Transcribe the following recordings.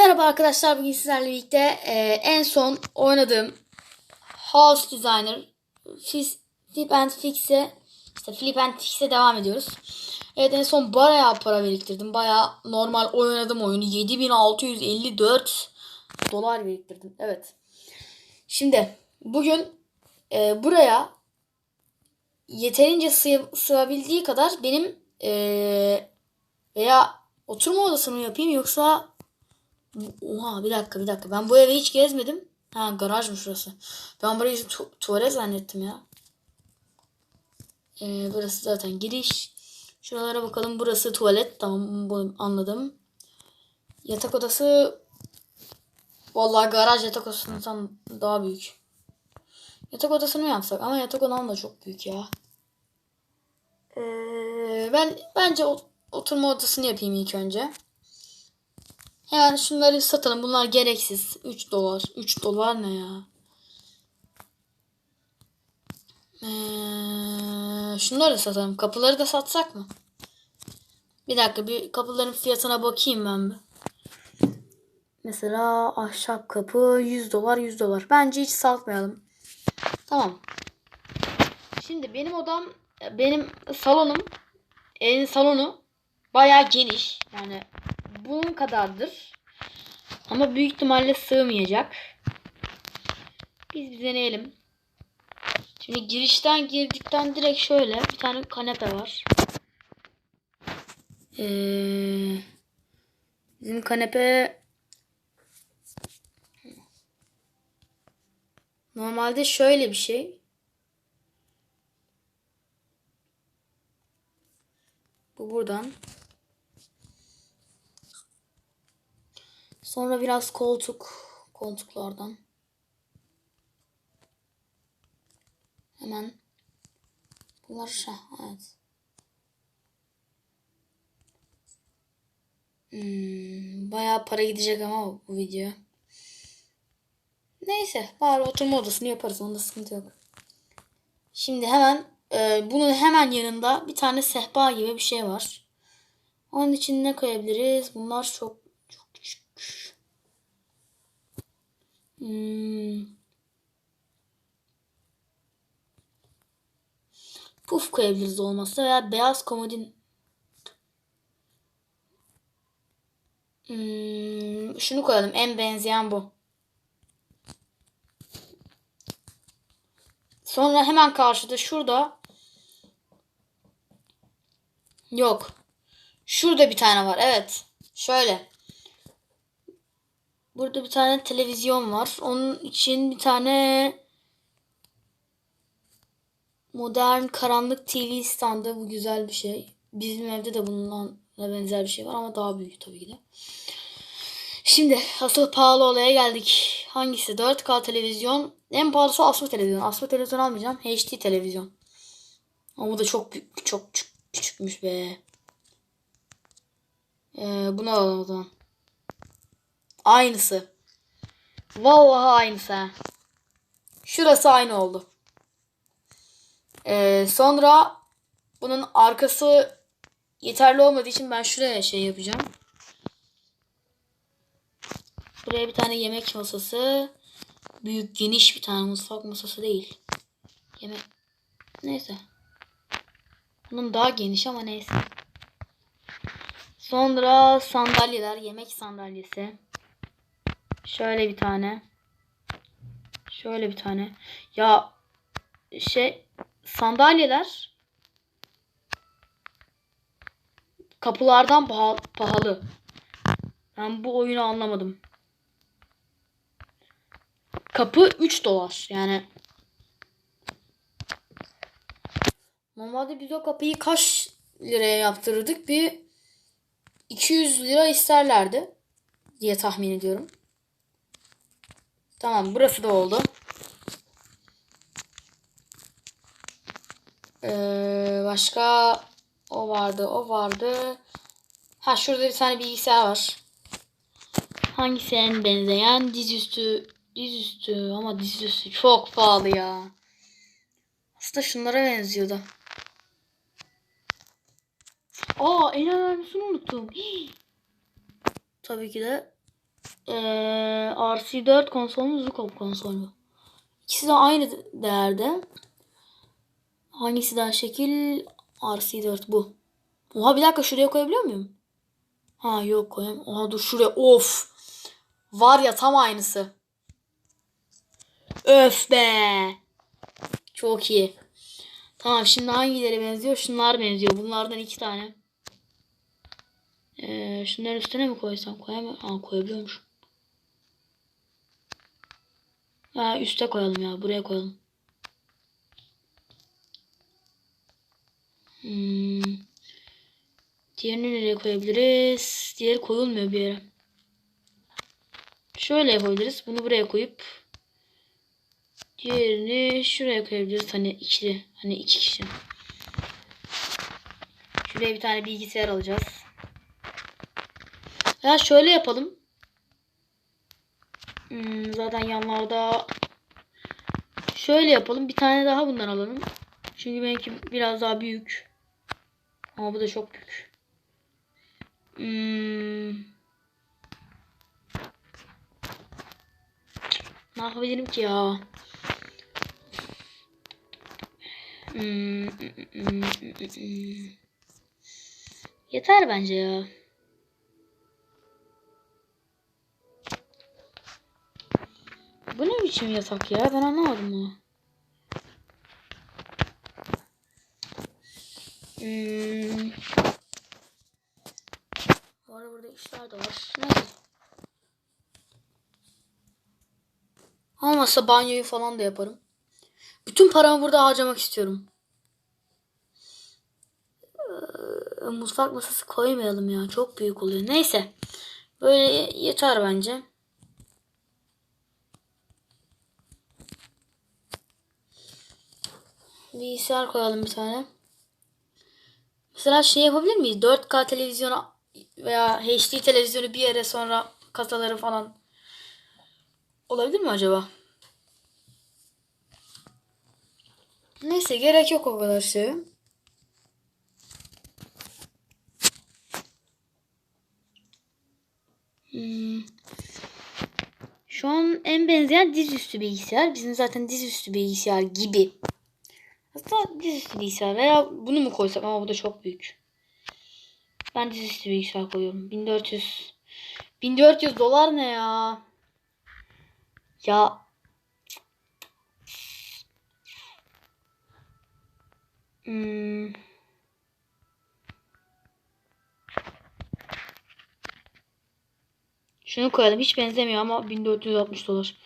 Merhaba arkadaşlar bugün sizlerle birlikte e, en son oynadığım House Designer Fis- Flip and Fix'e işte Flip and Fix'e devam ediyoruz. Evet en son bayağı para biriktirdim. Bayağı normal oynadım oyunu. 7654 dolar biriktirdim. Evet. Şimdi bugün e, buraya yeterince sığ, sığabildiği kadar benim e, veya oturma odasını yapayım yoksa Oha bir dakika bir dakika. Ben bu eve hiç gezmedim. Ha garajmış şurası. Ben burayı tu- tuvalet zannettim ya. Ee, burası zaten giriş. Şuralara bakalım. Burası tuvalet. Tamam bunu anladım. Yatak odası Vallahi garaj yatak odasından daha büyük. Yatak odasını mı yapsak? Ama yatak odam da çok büyük ya. Ee, ben bence ot- oturma odasını yapayım ilk önce. Hemen şunları satalım. Bunlar gereksiz. 3 dolar. 3 dolar ne ya? Ee, şunları da satalım. Kapıları da satsak mı? Bir dakika bir kapıların fiyatına bakayım ben bir. Mesela ahşap kapı 100 dolar 100 dolar. Bence hiç satmayalım. Tamam. Şimdi benim odam benim salonum evin salonu bayağı geniş. Yani bunun kadardır. Ama büyük ihtimalle sığmayacak. Biz bir deneyelim. Şimdi girişten girdikten direkt şöyle bir tane kanepe var. Ee, bizim kanepe normalde şöyle bir şey. Bu buradan. Sonra biraz koltuk. Koltuklardan. Hemen. Bunlar şah. Evet. Hmm, bayağı para gidecek ama bu video. Neyse. Bari oturma odasını yaparız. Onda sıkıntı yok. Şimdi hemen e, bunun hemen yanında bir tane sehpa gibi bir şey var. Onun için ne koyabiliriz? Bunlar çok küçük. Hmm. Puf koyabiliriz olmazsa veya beyaz komodin. Hmm, şunu koyalım. En benzeyen bu. Sonra hemen karşıda şurada yok. Şurada bir tane var. Evet. Şöyle. Burada bir tane televizyon var. Onun için bir tane modern karanlık TV standı. Bu güzel bir şey. Bizim evde de bundan benzer bir şey var ama daha büyük tabii ki de. Şimdi asıl pahalı olaya geldik. Hangisi? 4K televizyon. En pahalısı asma televizyon. Asma televizyon almayacağım. HD televizyon. Ama bu da çok çok küçük, küçükmüş be. Ee, bunu alalım o zaman. Aynısı. Vallahi aynısı. Şurası aynı oldu. Ee, sonra bunun arkası yeterli olmadığı için ben şuraya şey yapacağım. Buraya bir tane yemek masası. Büyük geniş bir tane mutfak masası değil. Yemek. Neyse. Bunun daha geniş ama neyse. Sonra sandalyeler. Yemek sandalyesi. Şöyle bir tane. Şöyle bir tane. Ya şey sandalyeler kapılardan pahalı. Ben bu oyunu anlamadım. Kapı 3 dolar. Yani normalde biz o kapıyı kaç liraya yaptırırdık? Bir 200 lira isterlerdi diye tahmin ediyorum. Tamam burası da oldu. Ee, başka o vardı o vardı. Ha şurada bir tane bilgisayar var. Hangisi en benzeyen? Dizüstü. Dizüstü ama dizüstü çok pahalı ya. Aslında şunlara benziyordu. Aa en önemlisini unuttum. Tabii ki de Ee, RC4 konsol mu Zukop konsol mu? İkisi de aynı değerde. Hangisi daha şekil? RC4 bu. Oha bir dakika şuraya koyabiliyor muyum? Ha yok koyamam. Oha dur şuraya. Of. Var ya tam aynısı. Öf be. Çok iyi. Tamam şimdi hangileri benziyor? Şunlar benziyor. Bunlardan iki tane. Ee, şunların üstüne mi koysam? Koyamam. Aa koyabiliyormuş. Ha üste koyalım ya. Buraya koyalım. Hmm. Diğerini nereye koyabiliriz? Diğeri koyulmuyor bir yere. Şöyle yapabiliriz. Bunu buraya koyup diğerini şuraya koyabiliriz. Hani ikili. Hani iki kişi. Şuraya bir tane bilgisayar alacağız. Ya şöyle yapalım. Hmm, zaten yanlarda şöyle yapalım. Bir tane daha bundan alalım. Çünkü benimki biraz daha büyük. Ama bu da çok büyük. Hmm. Ne yapabilirim ki ya? Hmm. Yeter bence ya. Bu ne biçim yatak ya? Ben anlamadım bunu. Hmm. Bu arada burada işler de var. Neyse. Olmazsa banyoyu falan da yaparım. Bütün paramı burada harcamak istiyorum. Ee, mutfak masası koymayalım ya. Çok büyük oluyor. Neyse. Böyle yeter bence. Bilgisayar koyalım bir tane. Mesela şey yapabilir miyiz? 4K televizyona veya HD televizyonu bir yere sonra kasaları falan olabilir mi acaba? Neyse gerek yok o kadar şey. Hmm. Şu an en benzeyen dizüstü bilgisayar. Bizim zaten dizüstü bilgisayar gibi. Aslında dizüstü bilgisayar veya bunu mu koysak ama bu da çok büyük. Ben dizüstü bilgisayar koyuyorum. 1400 1400 dolar ne ya? Ya hmm. Şunu koyalım. Hiç benzemiyor ama 1460 dolar.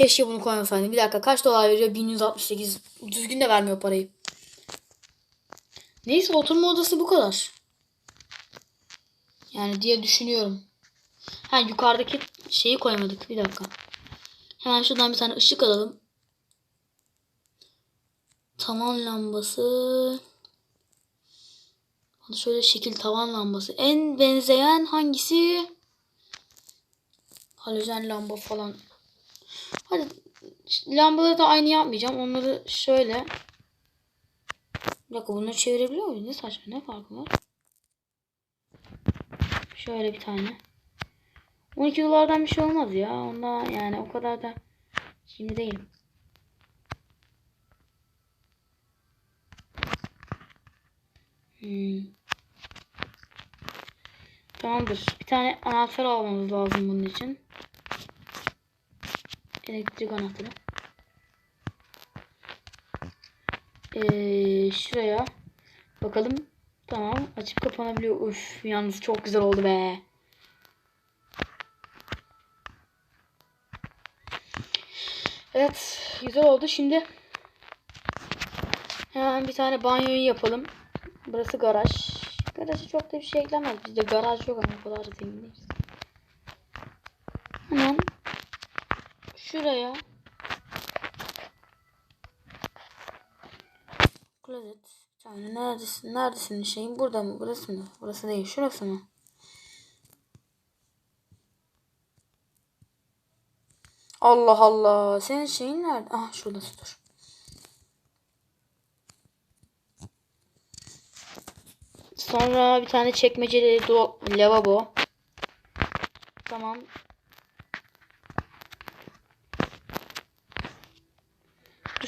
Keşke bunu koymasaydım. Bir dakika kaç dolar veriyor? 1168. Düzgün de vermiyor parayı. Neyse oturma odası bu kadar. Yani diye düşünüyorum. Ha yukarıdaki şeyi koymadık. Bir dakika. Hemen şuradan bir tane ışık alalım. Tavan lambası. Şöyle şekil tavan lambası. En benzeyen hangisi? Halojen lamba falan. Hadi lambaları da aynı yapmayacağım. Onları şöyle. Bir dakika bunları çevirebiliyor muyum? Ne saçma ne farkı var? Şöyle bir tane. 12 dolardan bir şey olmaz ya. Onda yani o kadar da şimdi değilim. Hmm. Tamamdır. Bir tane anahtar almamız lazım bunun için. Elektrik anahtarı. Ee, şuraya bakalım. Tamam. Açıp kapanabiliyor. Uf, yalnız çok güzel oldu be. Evet. Güzel oldu. Şimdi hemen bir tane banyoyu yapalım. Burası garaj. Garaja çok da bir şey eklemez. Bizde garaj yok ama o kadar da şuraya. Bir tane neredesin? Neredesin şeyin? Burada mı? Burası mı? Burası değil. Şurası mı? Allah Allah. Senin şeyin nerede? Ah şurası dur. Sonra bir tane çekmeceli lavabo. Tamam.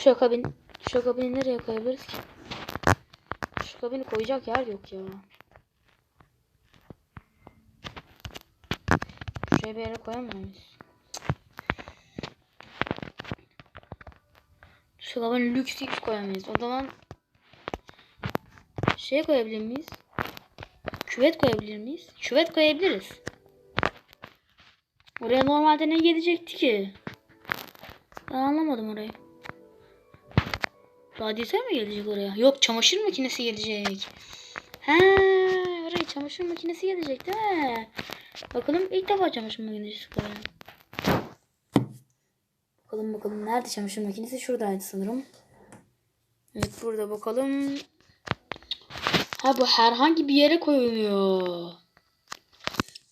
Duşakabin. Duşakabini nereye koyabiliriz ki? Duşakabini koyacak yer yok ya. Şuraya bir yere koyamıyor muyuz? Duşakabini lüks hiç koyamayız. O zaman şey koyabilir miyiz? Küvet koyabilir miyiz? Küvet koyabiliriz. Oraya normalde ne gelecekti ki? Ben anlamadım orayı. Radyatör mü gelecek oraya? Yok çamaşır makinesi gelecek. He, oraya çamaşır makinesi gelecek değil mi? Bakalım ilk defa çamaşır makinesi koyuyor. Bakalım bakalım nerede çamaşır makinesi? Şuradaydı sanırım. Evet burada bakalım. Ha bu herhangi bir yere koyuluyor.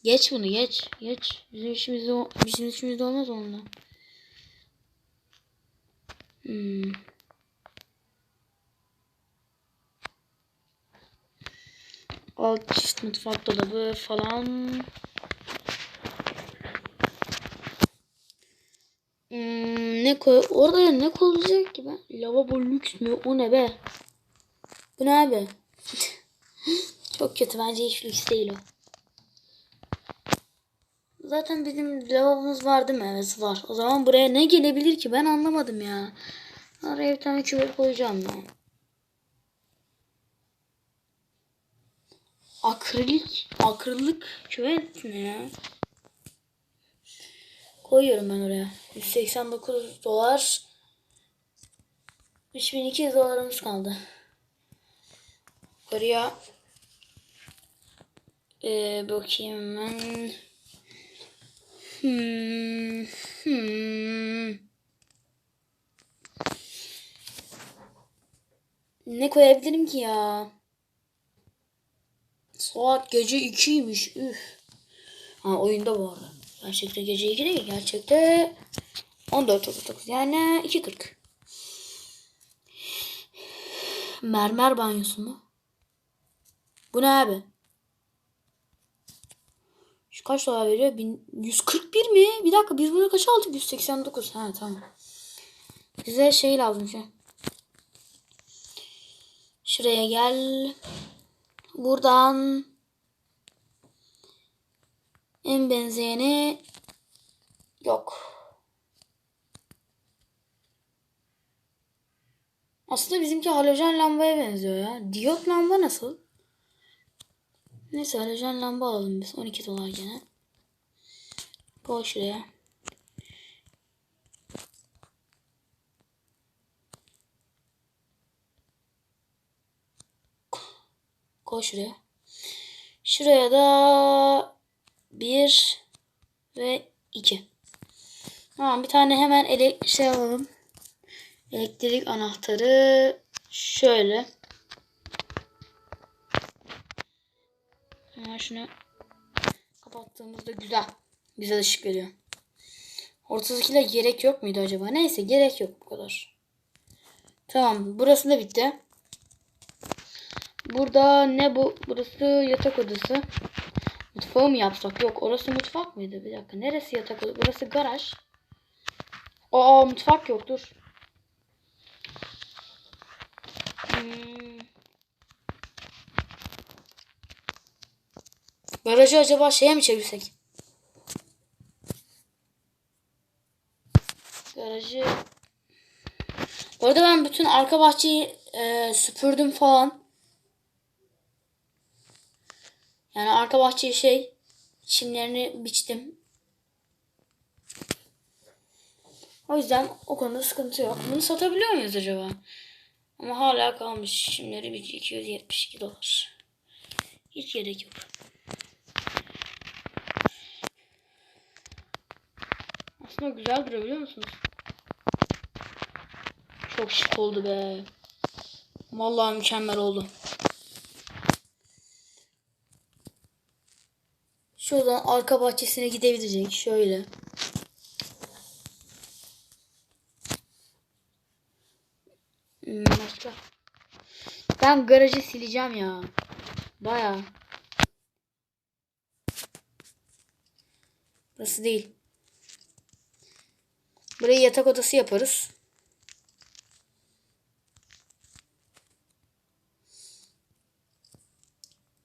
Geç bunu geç. Geç. Bizim işimizde, bizim işimizde olmaz onunla. Hmm. Alt çift mutfak dolabı falan. Hmm, ne koy? Orada ne koyulacak ki ben? Lavabo lüks mü? O ne be? Bu ne abi? Çok kötü bence hiç lüks değil o. Zaten bizim lavabomuz var değil mi? Evet var. O zaman buraya ne gelebilir ki? Ben anlamadım ya. Oraya bir tane küvet koyacağım ya. Akrilik, akrilik küvet ne ya? Koyuyorum ben oraya. 189 dolar. 3200 dolarımız kaldı. Oraya ee, bakayım ben. Hmm, hmm. Ne koyabilirim ki ya? Saat gece 2'ymiş. Üf. Ha oyunda bu arada. Gerçekte gece 2 değil. Gerçekte 14.39 yani 2.40. Mermer banyosu mu? Bu ne abi? Şu kaç dolar veriyor? 141 mi? Bir dakika biz bunu kaç aldık? 189. Ha tamam. Bize şey lazım şu. Şuraya gel. Buradan en benzeyeni yok. Aslında bizimki halojen lambaya benziyor ya. Diyot lamba nasıl? Neyse halojen lamba alalım biz. 12 dolar gene. Koy şuraya. Koy şuraya. Şuraya da bir ve iki. Tamam bir tane hemen ele şey alalım. Elektrik anahtarı şöyle. Hemen şunu kapattığımızda güzel. Güzel ışık veriyor. Ortadakiyle gerek yok muydu acaba? Neyse gerek yok bu kadar. Tamam burası da bitti. Burada ne bu? Burası yatak odası. Mutfağı mı yapsak? Yok orası mutfak mıydı? Bir dakika neresi yatak odası? Burası garaj. Aa mutfak yok dur. Hmm. Garajı acaba şeye mi çevirsek? Garajı... Bu arada ben bütün arka bahçeyi e, süpürdüm falan. Yani arka bahçeyi şey çimlerini biçtim. O yüzden o konuda sıkıntı yok. Bunu satabiliyor muyuz acaba? Ama hala kalmış. Çimleri biç 272 dolar. Hiç gerek yok. Aslında güzel duruyor biliyor musunuz? Çok şık oldu be. Vallahi mükemmel oldu. Şuradan arka bahçesine gidebilecek. Şöyle. Hmm, başka. Ben garajı sileceğim ya. Baya. Burası değil. Burayı yatak odası yaparız.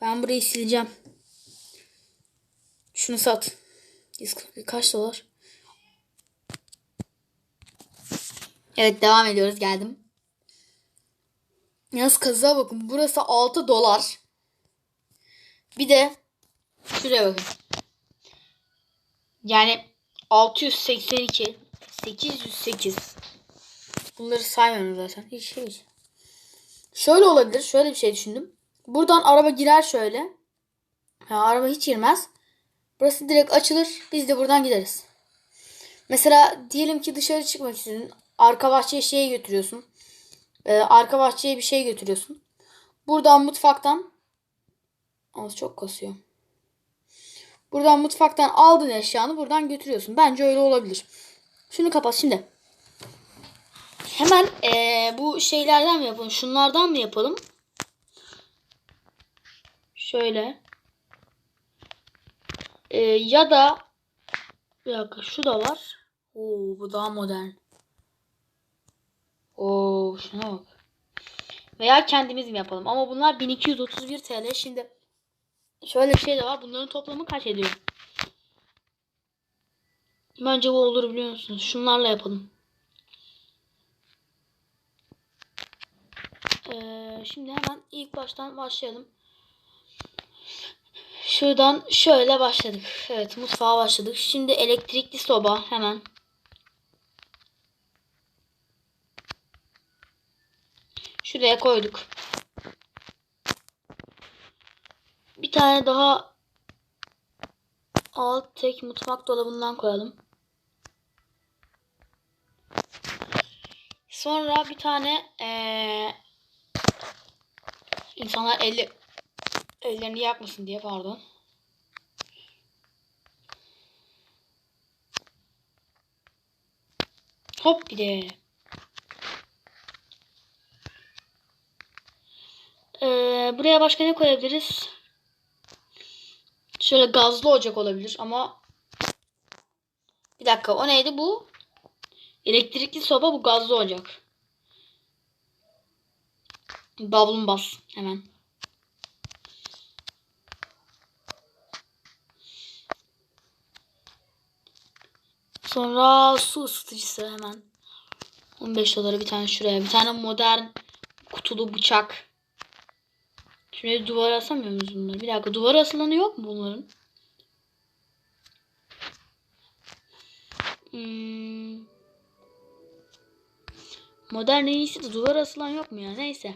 Ben burayı sileceğim. Şunu sat. 140 kaç dolar? Evet devam ediyoruz. Geldim. Yalnız kazığa bakın. Burası 6 dolar. Bir de şuraya bakın. Yani 682 808 Bunları saymıyorum zaten. Hiç şey. Şöyle olabilir. Şöyle bir şey düşündüm. Buradan araba girer şöyle. Ya, araba hiç girmez. Burası direkt açılır. Biz de buradan gideriz. Mesela diyelim ki dışarı çıkmak istedin. Arka bahçeye şey götürüyorsun. Ee, arka bahçeye bir şey götürüyorsun. Buradan mutfaktan Az çok kasıyor. Buradan mutfaktan aldın eşyanı buradan götürüyorsun. Bence öyle olabilir. Şunu kapat şimdi. Hemen ee, bu şeylerden mi yapalım? Şunlardan mı yapalım? Şöyle. Ee, ya da bir dakika şu da var. Oo bu daha modern. Oo şuna bak. Veya kendimiz mi yapalım? Ama bunlar 1231 TL. Şimdi şöyle bir şey de var. Bunların toplamı kaç ediyor? Bence bu olur biliyor musunuz? Şunlarla yapalım. Ee, şimdi hemen ilk baştan başlayalım. Şuradan şöyle başladık. Evet mutfağa başladık. Şimdi elektrikli soba hemen. Şuraya koyduk. Bir tane daha alt tek mutfak dolabından koyalım. Sonra bir tane ee, insanlar eli ellerini yakmasın diye pardon. Hop bir de. Ee, buraya başka ne koyabiliriz? Şöyle gazlı ocak olabilir ama bir dakika o neydi bu? Elektrikli soba bu gazlı ocak. Bavlum bas hemen. Sonra su ısıtıcısı hemen. 15 dolara bir tane şuraya. Bir tane modern kutulu bıçak. Şuraya duvara asamıyor muyuz bunları? Bir dakika duvara asılanı yok mu bunların? Hmm. Modern en iyisi de duvara asılan yok mu ya? Neyse.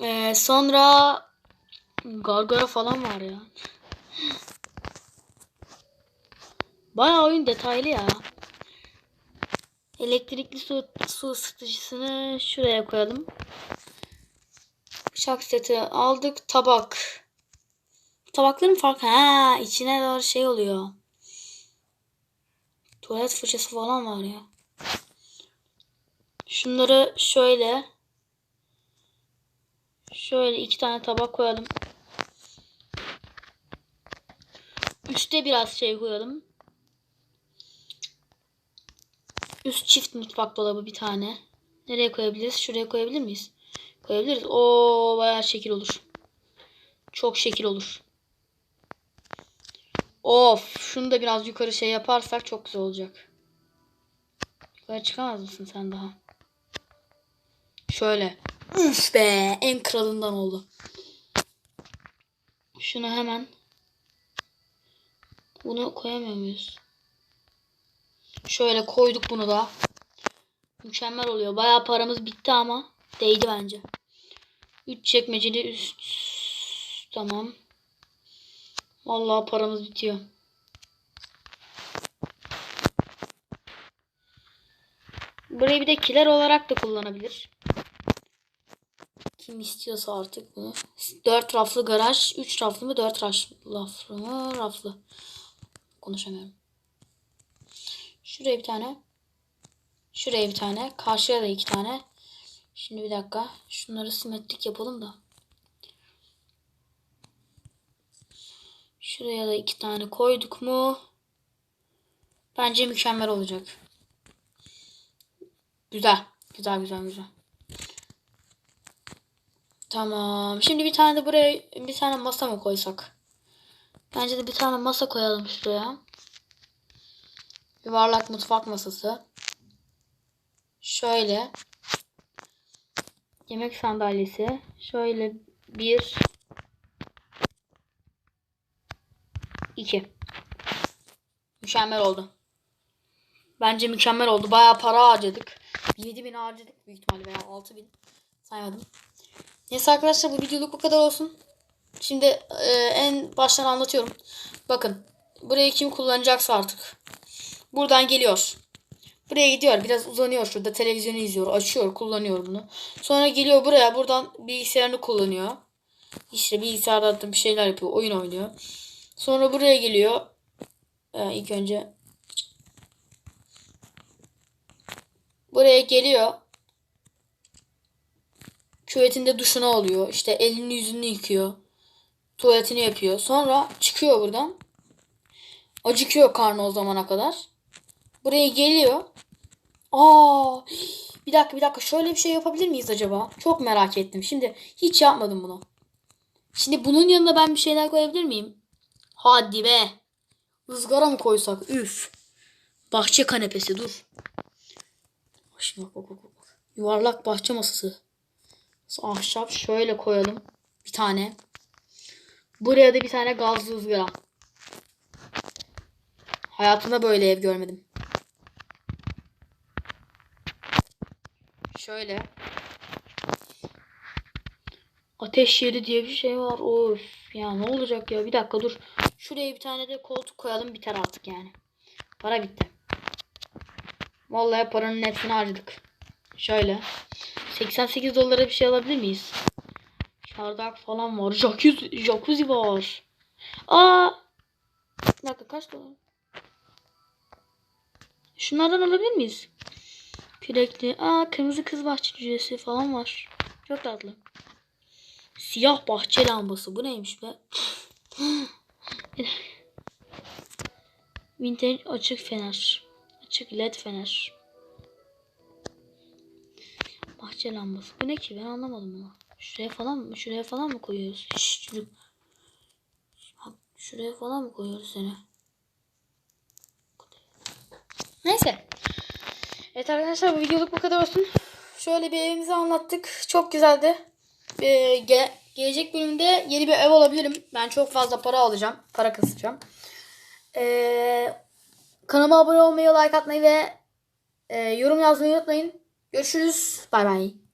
Ee, sonra gargara falan var ya. Bayağı oyun detaylı ya. Elektrikli su, su ısıtıcısını şuraya koyalım. Bıçak seti aldık. Tabak. Tabakların farkı. Ha, içine doğru şey oluyor. Tuvalet fırçası falan var ya. Şunları şöyle. Şöyle iki tane tabak koyalım. Üste biraz şey koyalım. Üst çift mutfak dolabı bir tane. Nereye koyabiliriz? Şuraya koyabilir miyiz? Koyabiliriz. O bayağı şekil olur. Çok şekil olur. Of, şunu da biraz yukarı şey yaparsak çok güzel olacak. Yukarı çıkamaz mısın sen daha? Şöyle. Üf be, en kralından oldu. Şunu hemen bunu koyamıyor muyuz? Şöyle koyduk bunu da. Mükemmel oluyor. Bayağı paramız bitti ama değdi bence. 3 çekmeceli üst. Tamam. Vallahi paramız bitiyor. Burayı bir de kiler olarak da kullanabilir. Kim istiyorsa artık bunu. 4 raflı garaj. 3 raflı mı 4 raflı mı? Raflı. Konuşamıyorum. Şuraya bir tane. Şuraya bir tane. Karşıya da iki tane. Şimdi bir dakika. Şunları simetrik yapalım da. Şuraya da iki tane koyduk mu? Bence mükemmel olacak. Güzel. Güzel güzel güzel. Tamam. Şimdi bir tane de buraya bir tane masa mı koysak? Bence de bir tane masa koyalım şuraya. Yuvarlak mutfak masası. Şöyle. Yemek sandalyesi. Şöyle bir. iki. Mükemmel oldu. Bence mükemmel oldu. Bayağı para harcadık. 7000 harcadık büyük ihtimalle veya 6000. Saymadım. Neyse arkadaşlar bu videoluk bu kadar olsun. Şimdi e, en baştan anlatıyorum. Bakın. Burayı kim kullanacaksa artık. Buradan geliyor. Buraya gidiyor. Biraz uzanıyor şurada. Televizyonu izliyor. Açıyor. Kullanıyor bunu. Sonra geliyor buraya. Buradan bilgisayarını kullanıyor. İşte bilgisayarda da bir şeyler yapıyor. Oyun oynuyor. Sonra buraya geliyor. Ee, ilk önce buraya geliyor. Küvetinde duşunu alıyor. İşte elini yüzünü yıkıyor. Tuvaletini yapıyor. Sonra çıkıyor buradan. Acıkıyor karnı o zamana kadar. Buraya geliyor. Aa, bir dakika bir dakika şöyle bir şey yapabilir miyiz acaba? Çok merak ettim. Şimdi hiç yapmadım bunu. Şimdi bunun yanına ben bir şeyler koyabilir miyim? Hadi be. Izgara mı koysak? Üf. Bahçe kanepesi dur. Şimdi bak bak bak. Yuvarlak bahçe masası. Ahşap şöyle koyalım. Bir tane. Buraya da bir tane gazlı ızgara. Hayatımda böyle ev görmedim. Şöyle. Ateş yeri diye bir şey var. Of ya ne olacak ya? Bir dakika dur. Şuraya bir tane de koltuk koyalım biter artık yani. Para bitti. Vallahi paranın hepsini harcadık. Şöyle. 88 dolara bir şey alabilir miyiz? Çardak falan var. Jacuzzi, jacuzzi var. Aa! Bir dakika kaç dolar? Şunlardan alabilir miyiz? Kürekli. Aa kırmızı kız bahçe cücesi falan var. Çok tatlı. Siyah bahçe lambası. Bu neymiş be? Vintage açık fener. Açık led fener. Bahçe lambası. Bu ne ki? Ben anlamadım bunu. Şuraya falan mı? Şuraya falan mı koyuyoruz? Şşş Şuraya falan mı koyuyoruz seni? Neyse. Evet arkadaşlar bu videoluk bu kadar olsun. Şöyle bir evimizi anlattık. Çok güzeldi. Ee, ge- gelecek bölümde yeni bir ev alabilirim. Ben çok fazla para alacağım. Para kasacağım. Ee, kanalıma abone olmayı, like atmayı ve e, yorum yazmayı unutmayın. Görüşürüz. Bay bay.